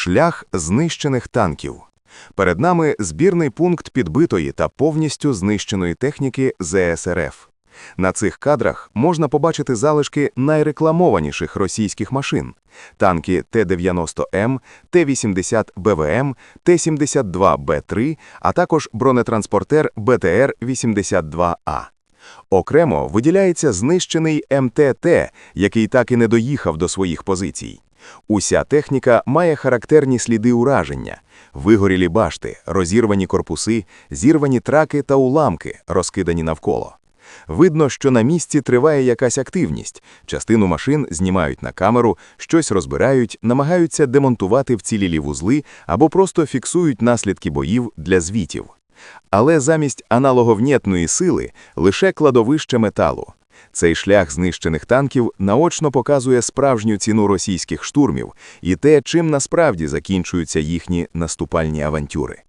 Шлях знищених танків. Перед нами збірний пункт підбитої та повністю знищеної техніки ЗСРФ. На цих кадрах можна побачити залишки найрекламованіших російських машин: танки Т-90М, Т-80 БВМ, Т-72 Б3, а також бронетранспортер БТР-82А. Окремо виділяється знищений МТТ, який так і не доїхав до своїх позицій. Уся техніка має характерні сліди ураження, вигорілі башти, розірвані корпуси, зірвані траки та уламки, розкидані навколо. Видно, що на місці триває якась активність. Частину машин знімають на камеру, щось розбирають, намагаються демонтувати вцілілі вузли або просто фіксують наслідки боїв для звітів. Але замість аналоговнєтної сили лише кладовище металу. Цей шлях знищених танків наочно показує справжню ціну російських штурмів і те, чим насправді закінчуються їхні наступальні авантюри.